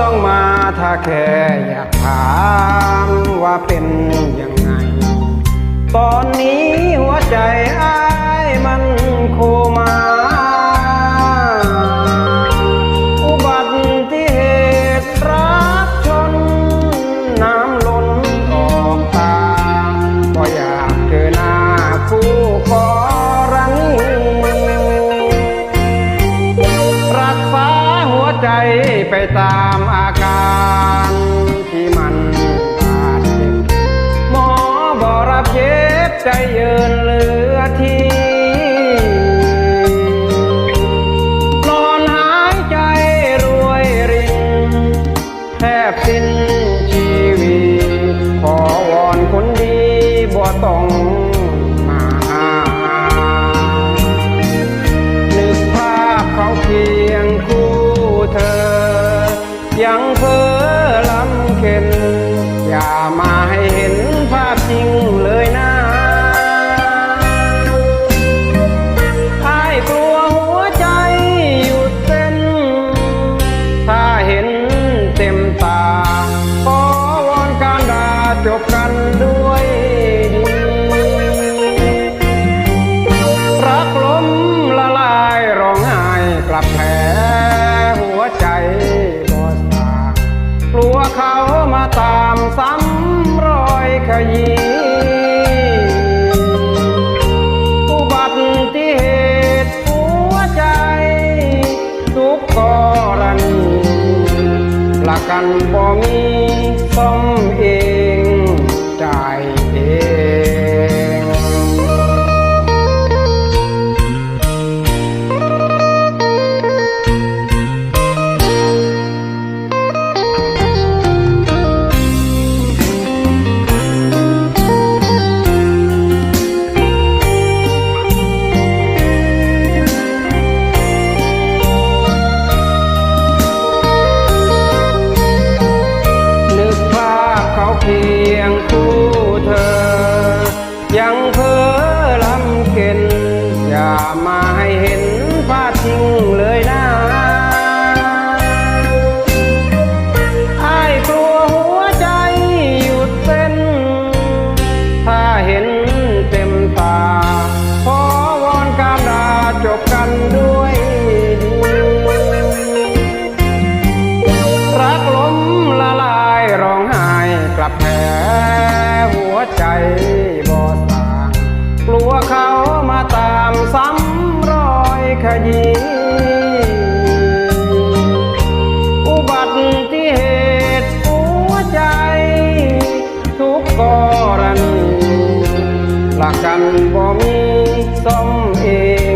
ต้องมาถ้าแค่อยากถามว่าเป็นยังไง ตอนนี้หัวใจอ้ายมันโคมาอุบัติเหตุรักชน น้ำล้นออกตาก็อยากเจอหน้าคู่อรณีรักษาหัวใจไปตามางพ กันบ่มีซ่อมเอง happy. บ่สางกลัวเขามาตามซ้ำรอยขยี้อุบัติเหตุหัวใจ ทุกกรณีหลักกันบ่มีสมเอง